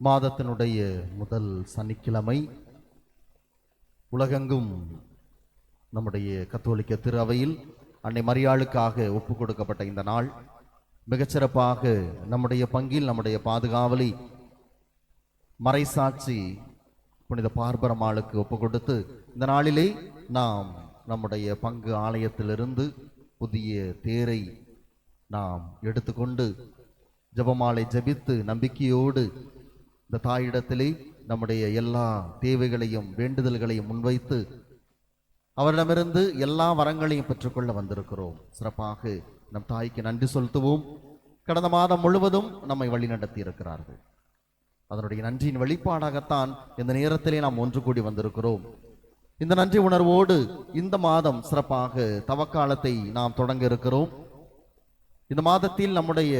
மாதத்தினுடைய முதல் சனிக்கிழமை உலகெங்கும் நம்முடைய கத்தோலிக்க திரு அவையில் அன்னை மரியாளுக்காக ஒப்பு கொடுக்கப்பட்ட இந்த நாள் மிகச்சிறப்பாக நம்முடைய பங்கில் நம்முடைய பாதுகாவலி மறைசாட்சி புனித பார்பரமாளுக்கு ஒப்பு கொடுத்து இந்த நாளிலே நாம் நம்முடைய பங்கு ஆலயத்திலிருந்து புதிய தேரை நாம் எடுத்துக்கொண்டு ஜெபமாலை ஜபித்து நம்பிக்கையோடு இந்த தாயிடத்திலே நம்முடைய எல்லா தேவைகளையும் வேண்டுதல்களையும் முன்வைத்து அவரிடமிருந்து எல்லா வரங்களையும் பெற்றுக்கொள்ள வந்திருக்கிறோம். சிறப்பாக நம் தாய்க்கு நன்றி செலுத்துவோம். கடந்த மாதம் முழுவதும் நம்மை வழிநடத்தி இருக்கிறார்கள். அதனுடைய நன்றியின் வெளிப்பாடாகத்தான் இந்த நேரத்திலே நாம் ஒன்று கூடி வந்திருக்கிறோம். இந்த நன்றி உணர்வோடு இந்த மாதம் சிறப்பாக தவக்காலத்தை நாம் தொடங்க இருக்கிறோம். இந்த மாதத்தில் நம்முடைய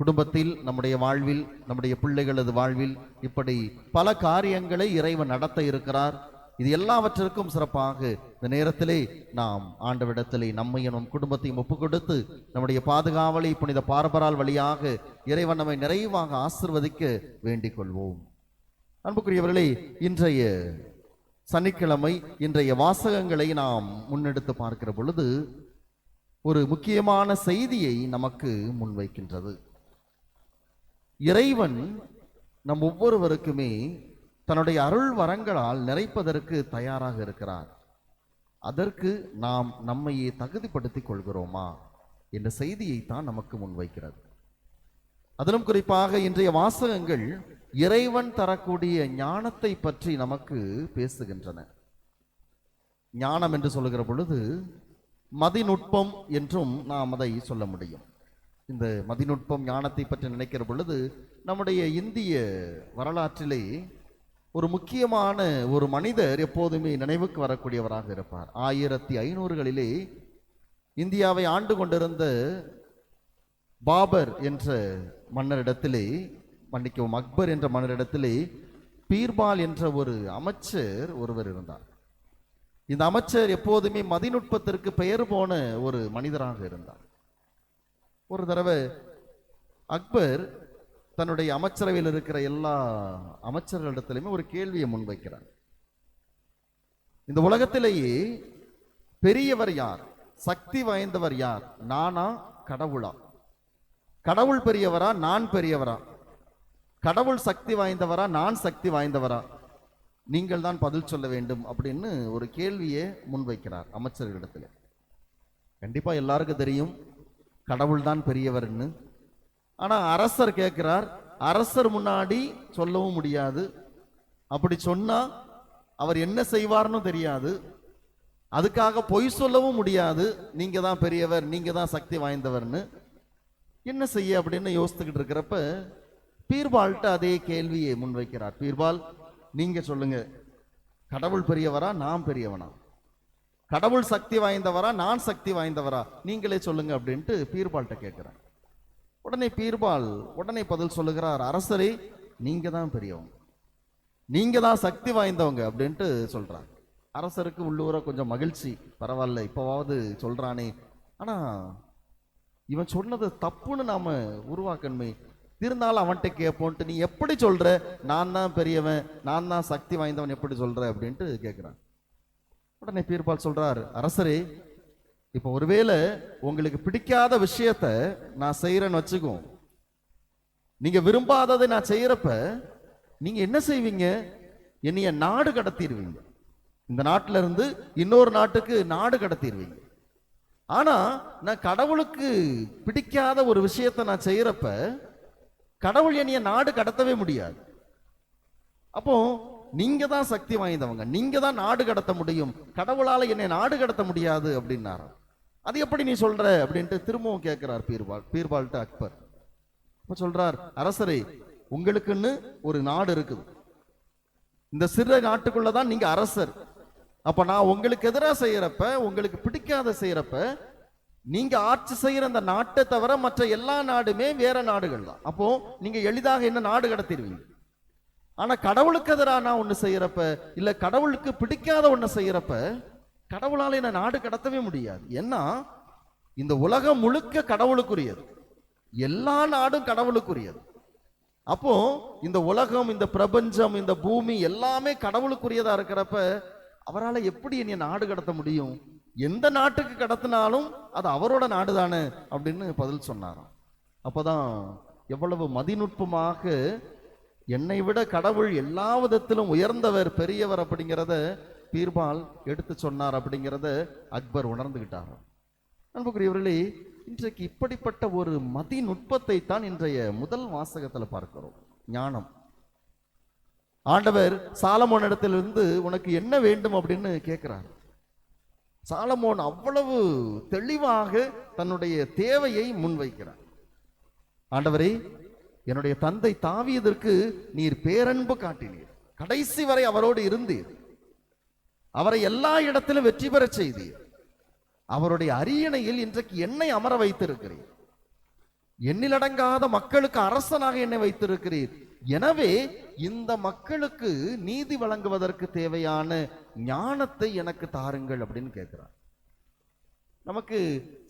குடும்பத்தில் நம்முடைய வாழ்வில் நம்முடைய பிள்ளைகளது வாழ்வில் இப்படி பல காரியங்களை இறைவன் நடத்த இருக்கிறார். இது எல்லாவற்றிற்கும் சிறப்பாக இந்த நேரத்திலே நாம் ஆண்டவிடத்திலே நம்மையும் நம் குடும்பத்தையும் ஒப்பு கொடுத்து நம்முடைய பாதுகாவலை புனித பார்பரால் வழியாக இறைவன் நம்மை நிறைவாக ஆசிர்வதிக்க வேண்டிக் கொள்வோம் அன்புக்குரியவர்களே இன்றைய சனிக்கிழமை இன்றைய வாசகங்களை நாம் முன்னெடுத்து பார்க்கிற பொழுது ஒரு முக்கியமான செய்தியை நமக்கு முன்வைக்கின்றது. இறைவன் நம் ஒவ்வொருவருக்குமே தன்னுடைய அருள் வரங்களால் நிறைப்பதற்கு தயாராக இருக்கிறார். அதற்கு நாம் நம்மையே தகுதிப்படுத்திக் கொள்கிறோமா என்ற செய்தியை தான் நமக்கு முன்வைக்கிறது அதிலும் குறிப்பாக இன்றைய வாசகங்கள் இறைவன் தரக்கூடிய ஞானத்தை பற்றி நமக்கு பேசுகின்றன. ஞானம் என்று சொல்லுகிற பொழுது மதிநுட்பம் என்றும் நாம் அதை சொல்ல முடியும். இந்த மதிநுட்பம் ஞானத்தை பற்றி நினைக்கிற பொழுது நம்முடைய இந்திய வரலாற்றிலே ஒரு முக்கியமான ஒரு மனிதர் எப்போதுமே நினைவுக்கு வரக்கூடியவராக இருப்பார். ஆயிரத்தி ஐநூறுகளிலே இந்தியாவை ஆண்டு கொண்டிருந்த பாபர் என்ற மன்னரிடத்திலே மன்னிக்கவும் அக்பர் என்ற மன்னரிடத்திலே பீர்பால் என்ற ஒரு அமைச்சர் ஒருவர் இருந்தார். இந்த அமைச்சர் எப்போதுமே மதிநுட்பத்திற்கு பெயர் போன ஒரு மனிதராக இருந்தார். ஒரு தடவை அக்பர் தன்னுடைய அமைச்சரவையில் இருக்கிற எல்லா அமைச்சர்களிடத்திலுமே ஒரு கேள்வியை முன்வைக்கிறார். இந்த உலகத்திலேயே பெரியவர் யார்? சக்தி வாய்ந்தவர் யார்? நானா? கடவுளா? கடவுள் பெரியவரா? நான் பெரியவரா? கடவுள் சக்தி வாய்ந்தவரா? நான் சக்தி வாய்ந்தவரா? நீங்கள் தான் பதில் சொல்ல வேண்டும் அப்படின்னு ஒரு கேள்வியை முன்வைக்கிறார் அமைச்சர்களிடத்தில். கண்டிப்பா எல்லாருக்கும் தெரியும். கடவுள் தான் பெரியவர்னு. ஆனால் அரசர் கேட்கிறார் அரசர் முன்னாடி சொல்லவும் முடியாது. அப்படி சொன்னால் அவர் என்ன செய்வார்னு தெரியாது. அதுக்காக பொய் சொல்லவும் முடியாது. நீங்கள் தான் பெரியவர் நீங்கள் தான் சக்தி வாய்ந்தவர்னு. என்ன செய்ய அப்படின்னு யோசித்துக்கிட்டு இருக்கிறப்ப பீர்பால்கிட்ட அதே கேள்வியை முன்வைக்கிறார். பீர்பால் நீங்கள் சொல்லுங்கள் கடவுள் பெரியவரா நான் பெரியவனா? கடவுள் சக்தி வாய்ந்தவரா நான் சக்தி வாய்ந்தவரா? நீங்களே சொல்லுங்க அப்படின்ட்டு பீர்பால்கிட்ட கேட்குறேன் உடனே பீர்பால் உடனே பதில் சொல்லுகிறார் அரசரே நீங்க தான் பெரியவங்க. நீங்க தான் சக்தி வாய்ந்தவங்க அப்படின்ட்டு சொல்றாங்க அரசருக்கு உள்ளூர கொஞ்சம் மகிழ்ச்சி. பரவாயில்ல இப்போவாவது சொல்றானே. ஆனா இவன் சொன்னது தப்புன்னு நாம உருவாக்கணுமே. இருந்தாலும் அவன்கிட்ட கேட்போன்ட்டு நீ எப்படி சொல்ற? நான் தான் பெரியவன். நான் தான் சக்தி வாய்ந்தவன். எப்படி சொல்ற? அப்படின்ட்டு கேட்குறான். உடனே பீர்பால் சொல்றார் அரசரே இப்போ ஒருவேளை உங்களுக்கு பிடிக்காத விஷயத்த நான் செய்யறேன்னு வச்சுக்கோ. நீங்க விரும்பாததை நான் செய்யறப்ப நீங்க என்ன செய்வீங்க? என்னைய நாடு கடத்திடுவீங்க. இந்த நாட்டில இருந்து இன்னொரு நாட்டுக்கு நாடு கடத்திடுவீங்க. ஆனா நான் கடவுளுக்கு பிடிக்காத ஒரு விஷயத்த நான் செய்யறப்ப கடவுள் என்னைய நாடு கடத்தவே முடியாது. அப்போ நீங்க தான் சக்தி வாய்ந்தவங்க நீங்க தான் நாடு கடத்த முடியும் கடவுளால என்னை நாடு கடத்த முடியாது அப்படின்னாரு? அது எப்படி நீ சொல்ற அப்படின்ட்டு திரும்பவும் கேட்கிறார் பீர்பால் பீர்பால்ட்டு அக்பர். அப்ப சொல்றார் அரசரே உங்களுக்குன்னு ஒரு நாடு இருக்குது. இந்த சிறு நாட்டுக்குள்ளதான் நீங்க அரசர். அப்ப நான் உங்களுக்கு எதிராக செய்யறப்ப உங்களுக்கு பிடிக்காத செய்யறப்ப நீங்க ஆட்சி செய்யற அந்த நாட்டை தவிர மற்ற எல்லா நாடுமே வேற நாடுகள் தான் அப்போ நீங்க எளிதாக என்ன நாடு கடத்திடுவீங்க? ஆனா கடவுளுக்கு எதிராக நான் ஒண்ணு செய்யறப்ப இல்ல கடவுளுக்கு பிடிக்காத ஒண்ணு செய்யறப்ப கடவுளால என்ன நாடு கடத்தவே முடியாது. ஏன்னா இந்த உலகம் முழுக்க கடவுளுக்குரியது. எல்லா நாடும் கடவுளுக்குரியது. அப்போ இந்த உலகம் இந்த பிரபஞ்சம் இந்த பூமி எல்லாமே கடவுளுக்குரியதா இருக்கிறப்ப அவரால் எப்படி என்னை நாடு கடத்த முடியும்? எந்த நாட்டுக்கு கடத்தினாலும் அது அவரோட நாடு தானே அப்படின்னு பதில் சொன்னாராம். அப்போதான் எவ்வளவு மதிநுட்பமாக என்னை விட கடவுள் எல்லா விதத்திலும் உயர்ந்தவர் பெரியவர் அப்படிங்கிறத பீர்பால் எடுத்து சொன்னார் அப்படிங்கிறத அக்பர் உணர்ந்துகிட்டார். அன்புக்குரியவர்களே இன்றைக்கு இப்படிப்பட்ட ஒரு மதிநுட்பத்தை தான் இன்றைய முதல் வாசகத்துல பார்க்கிறோம். ஞானம். ஆண்டவர் சாலமோன் இடத்திலிருந்து உனக்கு என்ன வேண்டும் அப்படின்னு கேட்கிறார். சாலமோன் அவ்வளவு தெளிவாக தன்னுடைய தேவையை முன்வைக்கிறார். ஆண்டவரே என்னுடைய தந்தை தாவியதற்கு நீர் பேரன்பு காட்டினீர். கடைசி வரை அவரோடு இருந்தீர். அவரை எல்லா இடத்திலும் வெற்றி பெறச் செய்தீர். அவருடைய அரியணையில் இன்றைக்கு என்னை அமர வைத்திருக்கிறீர். எண்ணிலடங்காத மக்களுக்கு அரசனாக என்னை வைத்திருக்கிறீர். எனவே இந்த மக்களுக்கு நீதி வழங்குவதற்கு தேவையான ஞானத்தை எனக்கு தாருங்கள் அப்படின்னு கேட்கிறார். நமக்கு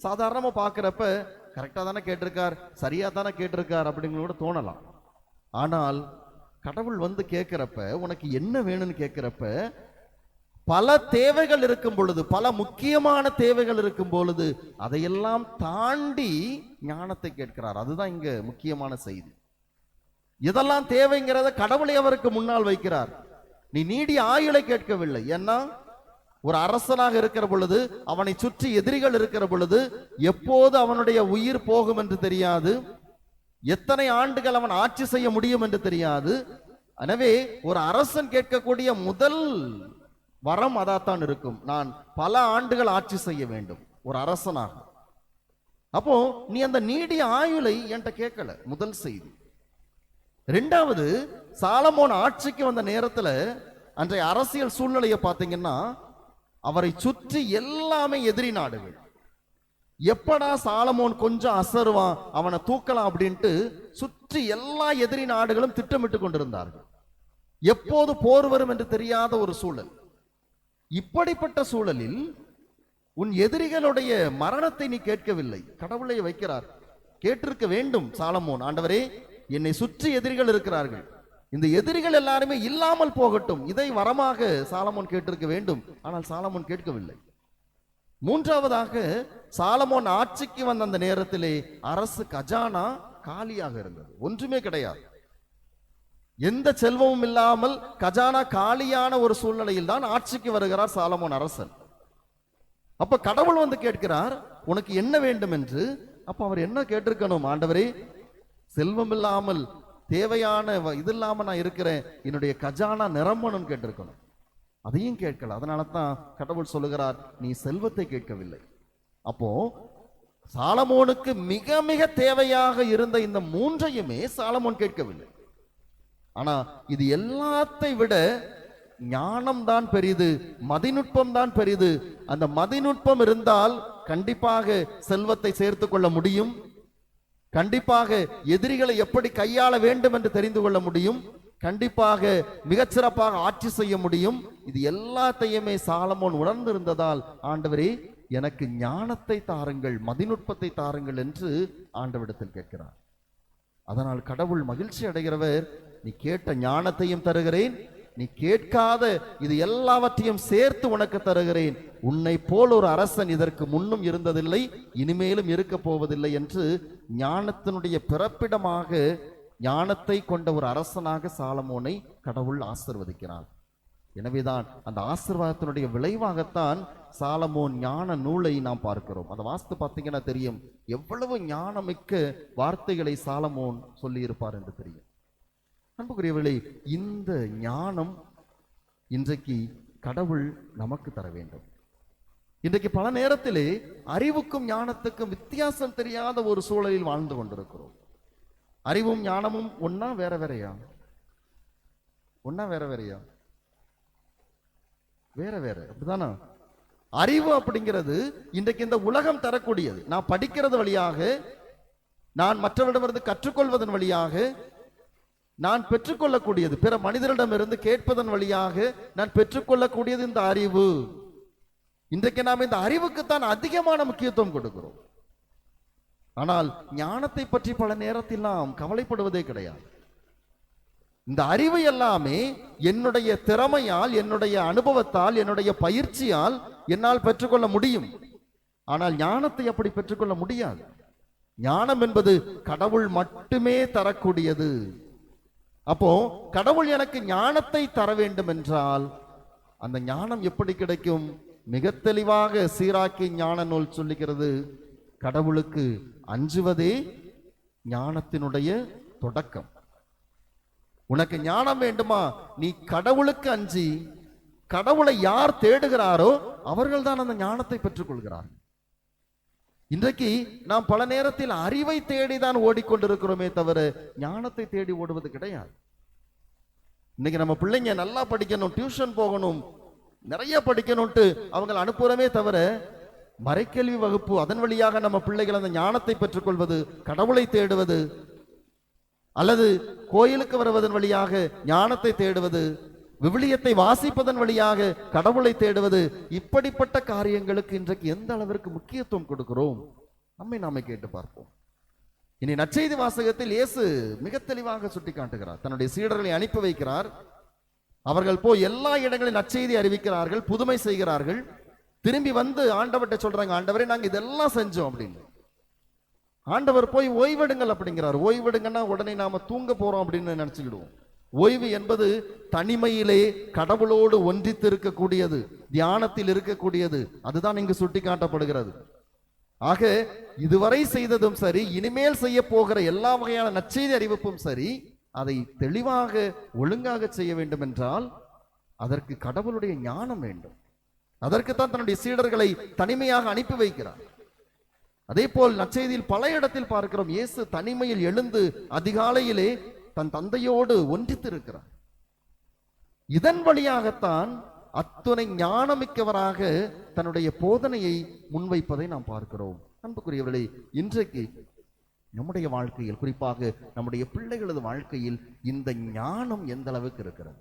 சாதாரணமா பாக்குறப்ப கரெக்டா தானே கேட்டிருக்கார் சரியா தானே கேட்டிருக்கார் அப்படிங்கிற கூட தோணலாம். ஆனால் கடவுள் வந்து கேட்குறப்ப உனக்கு என்ன வேணும்னு கேட்குறப்ப பல தேவைகள் இருக்கும் பொழுது பல முக்கியமான தேவைகள் இருக்கும் பொழுது அதையெல்லாம் தாண்டி ஞானத்தை கேட்கிறார். அதுதான் இங்க முக்கியமான செய்தி. இதெல்லாம் தேவைங்கிறத கடவுளை அவருக்கு முன்னால் வைக்கிறார். நீ நீடி ஆயுளை கேட்கவில்லை. ஏன்னா ஒரு அரசனாக இருக்கிற பொழுது அவனை சுற்றி எதிரிகள் இருக்கிற பொழுது எப்போது அவனுடைய உயிர் போகும் என்று தெரியாது. எத்தனை ஆண்டுகள் அவன் ஆட்சி செய்ய முடியும் என்று தெரியாது. எனவே ஒரு அரசன் கேட்கக்கூடிய முதல் வரம் அதாத்தான் இருக்கும். நான் பல ஆண்டுகள் ஆட்சி செய்ய வேண்டும் ஒரு அரசனாக. அப்போ நீ அந்த நீடிய ஆயுளை என்கிட்ட கேட்கல முதல் செய்தி. ரெண்டாவது சாலமோன் ஆட்சிக்கு வந்த நேரத்துல அன்றைய அரசியல் சூழ்நிலையை பார்த்தீங்கன்னா அவரை சுற்றி எல்லாமே எதிரி நாடுகள். எப்படா சாலமோன் கொஞ்சம் அசருவான் அவனை தூக்கலாம் அப்படின்ட்டு சுற்றி எல்லா எதிரி நாடுகளும் திட்டமிட்டு கொண்டிருந்தார்கள். எப்போது போர் வரும் என்று தெரியாத ஒரு சூழல். இப்படிப்பட்ட சூழலில் உன் எதிரிகளுடைய மரணத்தை நீ கேட்கவில்லை. கடவுளை வைக்கிறார். கேட்டிருக்க வேண்டும் சாலமோன். ஆண்டவரே என்னை சுற்றி எதிரிகள் இருக்கிறார்கள். இந்த எதிரிகள் எல்லாருமே இல்லாமல் போகட்டும். இதை வரமாக சாலமோன் கேட்டிருக்க வேண்டும். ஆனால் சாலமோன் கேட்கவில்லை. மூன்றாவதாக சாலமோன் ஆட்சிக்கு வந்த அந்த நேரத்திலே அரசு கஜானா காலியாக இருந்தது. ஒன்றுமே கிடையாது. எந்த செல்வமும் இல்லாமல் கஜானா காலியான ஒரு சூழ்நிலையில் தான் ஆட்சிக்கு வருகிறார் சாலமோன் அரசன். அப்ப கடவுள் வந்து கேட்கிறார் உனக்கு என்ன வேண்டும் என்று அப்ப அவர் என்ன கேட்டிருக்கணும் ஆண்டவரே செல்வம் இல்லாமல் தேவையான வ- இது இல்லாமல் நான் இருக்கிறேன் என்னுடைய கஜானா நிரம்பணும் கேட்டிருக்கணும். அதையும் கேட்கல. அதனால தான் கடவுள் சொல்லுகிறார் நீ செல்வத்தை கேட்கவில்லை. அப்போ சாலமோனுக்கு மிக மிக தேவையாக இருந்த இந்த மூன்றையுமே சாலமோன் கேட்கவில்லை. ஆனா இது எல்லாத்தை விட ஞானம் தான் பெரிது மதிநுட்பம் தான் பெரிது. அந்த மதிநுட்பம் இருந்தால் கண்டிப்பாக செல்வத்தை சேர்த்து கொள்ள முடியும். கண்டிப்பாக எதிரிகளை எப்படி கையாள வேண்டும் என்று தெரிந்து கொள்ள முடியும். கண்டிப்பாக மிகச்சிறப்பாக ஆட்சி செய்ய முடியும். இது எல்லாத்தையுமே சாலமோன் உணர்ந்திருந்ததால் ஆண்டவரே எனக்கு ஞானத்தை தாருங்கள் மதிநுட்பத்தை தாருங்கள் என்று ஆண்டவிடத்தில் கேட்கிறார். அதனால் கடவுள் மகிழ்ச்சி அடைகிறவர் நீ கேட்ட ஞானத்தையும் தருகிறேன் நீ கேட்காத இது எல்லாவற்றையும் சேர்த்து உனக்கு தருகிறேன். உன்னை போல் ஒரு அரசன் இதற்கு முன்னும் இருந்ததில்லை இனிமேலும் இருக்க போவதில்லை என்று ஞானத்தினுடைய பிறப்பிடமாக ஞானத்தை கொண்ட ஒரு அரசனாக சாலமோனை கடவுள் ஆசிர்வதிக்கிறார். எனவேதான் அந்த ஆசீர்வாதத்தினுடைய விளைவாகத்தான் சாலமோன் ஞான நூலை நாம் பார்க்கிறோம். அதை வாஸ்து பார்த்தீங்கன்னா தெரியும். எவ்வளவு ஞானமிக்க வார்த்தைகளை சாலமோன் சொல்லியிருப்பார் என்று தெரியும். அன்புக்குரியவர்களே இந்த ஞானம் இன்றைக்கு கடவுள் நமக்கு தர வேண்டும். இன்றைக்கு பல நேரத்திலே அறிவுக்கும் ஞானத்துக்கும் வித்தியாசம் தெரியாத ஒரு சூழலில் வாழ்ந்து கொண்டிருக்கிறோம். அறிவும் ஞானமும் ஒன்னா வேற வேறையா? ஒன்னா வேற வேறையா? வேற வேற அப்படிதானா அறிவு அப்படிங்கிறது இன்றைக்கு இந்த உலகம் தரக்கூடியது. நான் படிக்கிறது வழியாக நான் மற்றவரிடமிருந்து கற்றுக்கொள்வதன் வழியாக நான் பெற்றுக்கொள்ளக்கூடியது. பிற மனிதரிடமிருந்து கேட்பதன் வழியாக நான் பெற்றுக்கொள்ளக்கூடியது இந்த அறிவு. இன்றைக்கு நாம் இந்த அறிவுக்குத்தான் அதிகமான முக்கியத்துவம் கொடுக்கிறோம். ஆனால் ஞானத்தை பற்றி பல நேரத்தில் நாம் கவலைப்படுவதே கிடையாது. இந்த அறிவு எல்லாமே என்னுடைய திறமையால் என்னுடைய அனுபவத்தால் என்னுடைய பயிற்சியால் என்னால் பெற்றுக்கொள்ள முடியும். ஆனால் ஞானத்தை அப்படி பெற்றுக்கொள்ள முடியாது. ஞானம் என்பது கடவுள் மட்டுமே தரக்கூடியது. அப்போ கடவுள் எனக்கு ஞானத்தை தர வேண்டும் என்றால் அந்த ஞானம் எப்படி கிடைக்கும்? மிக தெளிவாக சீராக்கி ஞான நூல் சொல்லுகிறது கடவுளுக்கு அஞ்சுவதே ஞானத்தினுடைய தொடக்கம். உனக்கு ஞானம் வேண்டுமா? நீ கடவுளுக்கு அஞ்சி கடவுளை யார் தேடுகிறாரோ அவர்கள் தான் அந்த ஞானத்தை பெற்றுக்கொள்கிறார்கள். இன்றைக்கு நாம் பல நேரத்தில் அறிவை தேடிதான் ஓடிக்கொண்டிருக்கிறோமே தவிர ஞானத்தை தேடி ஓடுவது கிடையாது. இன்னைக்கு நம்ம பிள்ளைங்க நல்லா படிக்கணும் டியூஷன் போகணும் நிறைய படிக்கணும்ட்டு அவங்களை அனுப்புறமே தவிர மறைக்கல்வி வகுப்பு அதன் வழியாக நம்ம பிள்ளைகள் அந்த ஞானத்தை பெற்றுக்கொள்வது கடவுளை தேடுவது அல்லது கோயிலுக்கு வருவதன் வழியாக ஞானத்தை தேடுவது விவிலியத்தை வாசிப்பதன் வழியாக கடவுளை தேடுவது இப்படிப்பட்ட காரியங்களுக்கு இன்றைக்கு எந்த அளவிற்கு முக்கியத்துவம் கொடுக்கிறோம்? நம்மை நாமே கேட்டு பார்ப்போம். இனி நற்செய்தி வாசகத்தில் இயேசு மிக தெளிவாக சுட்டி காட்டுகிறார் தன்னுடைய சீடர்களை அனுப்பி வைக்கிறார். அவர்கள் போய் எல்லா இடங்களிலும் நற்செய்தி அறிவிக்கிறார்கள் புதுமை செய்கிறார்கள். திரும்பி வந்து ஆண்டவர்கிட்ட சொல்றாங்க ஆண்டவரே நாங்க இதெல்லாம் செஞ்சோம் அப்படின்னு. ஆண்டவர் போய் ஓய்வெடுங்கள் அப்படிங்கிறார். ஓய்வெடுங்கன்னா உடனே நாம தூங்க போறோம் அப்படின்னு நினைச்சுக்கிடுவோம். ஓய்வு என்பது தனிமையிலே கடவுளோடு ஒன்றித்து இருக்கக்கூடியது தியானத்தில் இருக்கக்கூடியது. அதுதான் இங்கு சுட்டி காட்டப்படுகிறது ஆக இதுவரை செய்ததும் சரி இனிமேல் செய்ய போகிற எல்லா வகையான நச்செய்தி அறிவிப்பும் சரி அதை தெளிவாக ஒழுங்காக செய்ய வேண்டும் என்றால் அதற்கு கடவுளுடைய ஞானம் வேண்டும். அதற்குத்தான் தன்னுடைய சீடர்களை தனிமையாக அனுப்பி வைக்கிறார். அதே போல் நற்செய்தியில் பல இடத்தில் பார்க்கிறோம் இயேசு தனிமையில் எழுந்து அதிகாலையிலே தன் தந்தையோடு ஒன்றித்து இருக்கிறார் இதன் வழியாகத்தான் அத்துணை ஞானமிக்கவராக தன்னுடைய போதனையை முன்வைப்பதை நாம் பார்க்கிறோம். அன்புக்குரியவர்களே இன்றைக்கு நம்முடைய வாழ்க்கையில் குறிப்பாக நம்முடைய பிள்ளைகளது வாழ்க்கையில் இந்த ஞானம் எந்த அளவுக்கு இருக்கிறது?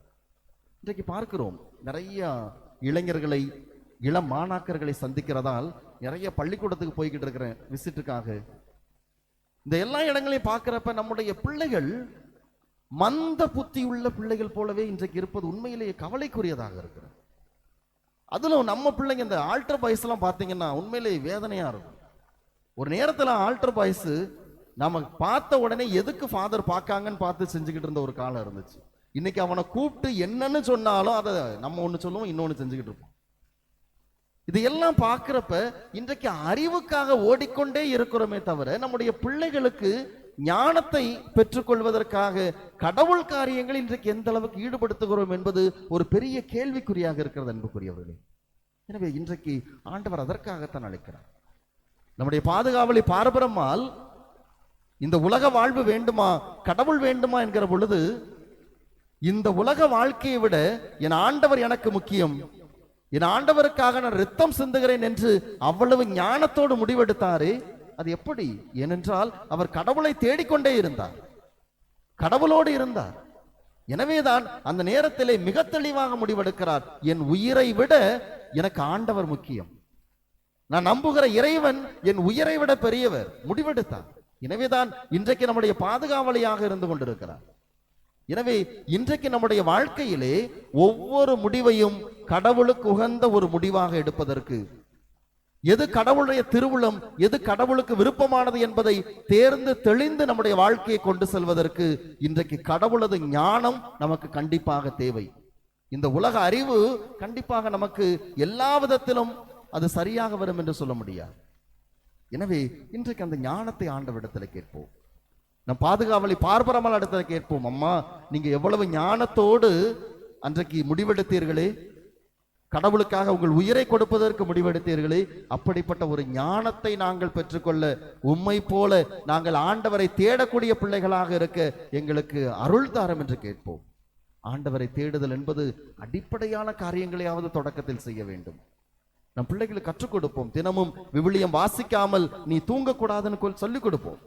இன்றைக்கு பார்க்கிறோம் நிறைய இளைஞர்களை இளம் மாணாக்கர்களை சந்திக்கிறதால் நிறைய பள்ளிக்கூடத்துக்கு போய்கிட்டு இருக்கிறேன் விசிட்டுக்காக இந்த எல்லா இடங்களையும் பார்க்கிறப்ப நம்முடைய பிள்ளைகள் மந்த புத்தி உள்ள பிள்ளைகள் போலவே இன்றைக்கு இருப்பது உண்மையிலேயே கவலைக்குரியதாக இருக்கிறது. அதிலும் நம்ம பிள்ளைங்க இந்த ஆல்டர் பாய்ஸ் எல்லாம் பார்த்தீங்கன்னா உண்மையிலேயே வேதனையா இருக்கும். ஒரு நேரத்துல ஆல்டர் பாய்ஸ் நம்ம பார்த்த உடனே எதுக்கு ஃபாதர் பார்க்காங்கன்னு பார்த்து செஞ்சுக்கிட்டு இருந்த ஒரு காலம் இருந்துச்சு. இன்னைக்கு அவனை கூப்பிட்டு என்னன்னு சொன்னாலும் அதை நம்ம ஒன்று சொல்லுவோம் இன்னொன்னு செஞ்சுக்கிட்டு இருப்போம். இது எல்லாம் இன்றைக்கு அறிவுக்காக ஓடிக்கொண்டே இருக்கிறோமே தவிர நம்முடைய பிள்ளைகளுக்கு ஞானத்தை பெற்றுக்கொள்வதற்காக கடவுள் காரியங்கள் இன்றைக்கு எந்த அளவுக்கு ஈடுபடுத்துகிறோம் என்பது ஒரு பெரிய கேள்விக்குறியாக இருக்கிறது அன்புக்குரியவர்களே. எனவே இன்றைக்கு ஆண்டவர் அதற்காகத்தான் அழைக்கிறார். நம்முடைய பாதுகாவலி பார்பரம்மால் இந்த உலக வாழ்வு வேண்டுமா கடவுள் வேண்டுமா என்கிற பொழுது இந்த உலக வாழ்க்கையை விட என் ஆண்டவர் எனக்கு முக்கியம். என் ஆண்டவருக்காக நான் ரத்தம் சிந்துகிறேன் என்று அவ்வளவு ஞானத்தோடு முடிவெடுத்தாரே அது எப்படி? ஏனென்றால் அவர் கடவுளை தேடிக்கொண்டே இருந்தார். கடவுளோடு இருந்தார். எனவேதான் அந்த நேரத்திலே மிக தெளிவாக முடிவெடுக்கிறார். என் உயிரை விட எனக்கு ஆண்டவர் முக்கியம். நான் நம்புகிற இறைவன் என் உயிரை விட பெரியவர். முடிவெடுத்தார். எனவேதான் இன்றைக்கு நம்முடைய பாதுகாவலியாக இருந்து கொண்டிருக்கிறார். எனவே இன்றைக்கு நம்முடைய வாழ்க்கையிலே ஒவ்வொரு முடிவையும் கடவுளுக்கு உகந்த ஒரு முடிவாக எடுப்பதற்கு எது கடவுளுடைய திருவுளம் எது கடவுளுக்கு விருப்பமானது என்பதை தேர்ந்து தெளிந்து நம்முடைய வாழ்க்கையை கொண்டு செல்வதற்கு இன்றைக்கு கடவுளது ஞானம் நமக்கு கண்டிப்பாக தேவை. இந்த உலக அறிவு கண்டிப்பாக நமக்கு எல்லா விதத்திலும் அது சரியாக வரும் என்று சொல்ல முடியாது. எனவே இன்றைக்கு அந்த ஞானத்தை ஆண்டவிடத்தில் கேட்போம். நம் பாதுகாவலி பார்பரமல் இடத்துல கேட்போம். அம்மா நீங்க எவ்வளவு ஞானத்தோடு அன்றைக்கு முடிவெடுத்தீர்களே? கடவுளுக்காக உங்கள் உயிரை கொடுப்பதற்கு முடிவெடுத்தீர்களே. அப்படிப்பட்ட ஒரு ஞானத்தை நாங்கள் பெற்றுக்கொள்ள உம்மை போல நாங்கள் ஆண்டவரை தேடக்கூடிய பிள்ளைகளாக இருக்க எங்களுக்கு அருள் தாரம் என்று கேட்போம். ஆண்டவரை தேடுதல் என்பது அடிப்படையான காரியங்களையாவது தொடக்கத்தில் செய்ய வேண்டும். நம் பிள்ளைகளுக்கு கற்றுக் கொடுப்போம். தினமும் விவிலியம் வாசிக்காமல் நீ தூங்கக்கூடாதுன்னு சொல்லிக் கொடுப்போம்.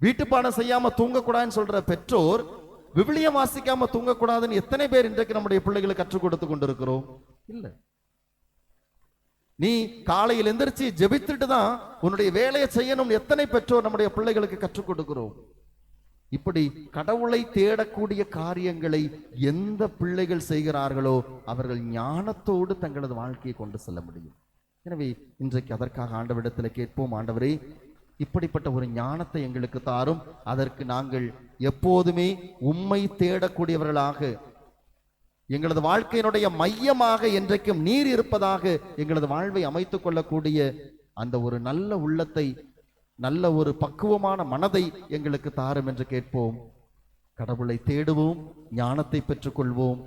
வீட்டுப்பாடம் செய்யாம தூங்கக்கூடாதுன்னு சொல்ற பெற்றோர் விவிலியம் வாசிக்காம தூங்கக்கூடாதுன்னு எத்தனை பேர் இன்றைக்கு நம்முடைய பிள்ளைகளுக்கு கற்றுக் கொடுத்து கொண்டிருக்கிறோம்? இல்ல. நீ காலையில் எந்திரிச்சு ஜெபித்துட்டு தான் உன்னுடைய வேலையை செய்யணும் எத்தனை பெற்றோர் நம்முடைய பிள்ளைகளுக்கு கற்றுக் கொடுக்கிறோம்? இப்படி கடவுளை தேடக்கூடிய காரியங்களை எந்த பிள்ளைகள் செய்கிறார்களோ அவர்கள் ஞானத்தோடு தங்களது வாழ்க்கையை கொண்டு செல்ல முடியும். எனவே இன்றைக்கு அதற்காக ஆண்டவரிடத்தில் கேட்போம் ஆண்டவரே இப்படிப்பட்ட ஒரு ஞானத்தை எங்களுக்கு தாரும். அதற்கு நாங்கள் எப்போதுமே உம்மை தேடக்கூடியவர்களாக எங்களது வாழ்க்கையினுடைய மையமாக என்றைக்கும் நீர் இருப்பதாக எங்களது வாழ்வை அமைத்துக் கொள்ளக்கூடிய அந்த ஒரு நல்ல உள்ளத்தை நல்ல ஒரு பக்குவமான மனதை எங்களுக்கு தாரும் என்று கேட்போம். கடவுளை தேடுவோம் ஞானத்தை பெற்றுக்கொள்வோம்.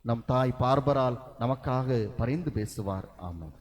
நம் தாய் பார்பரால் நமக்காக பரிந்து பேசுவார். ஆமாம்